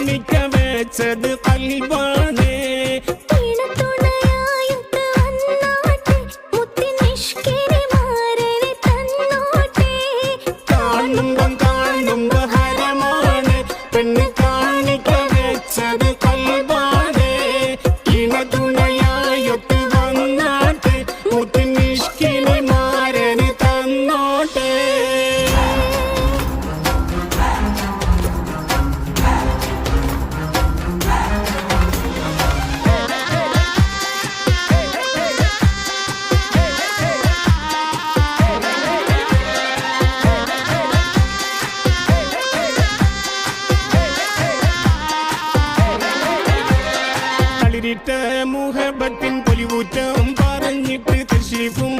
കണ്ണിക്ക വെച്ചത് കൽബാണ് കാണുമ്പോ ഹരമാണ് പെണ്ണ് കാണിക്ക വെച്ചത് കൽബാണ് നേരിട്ട മുഹബത്തിൻ പൊലിവൂറ്റം പറഞ്ഞിട്ട് തശീഫും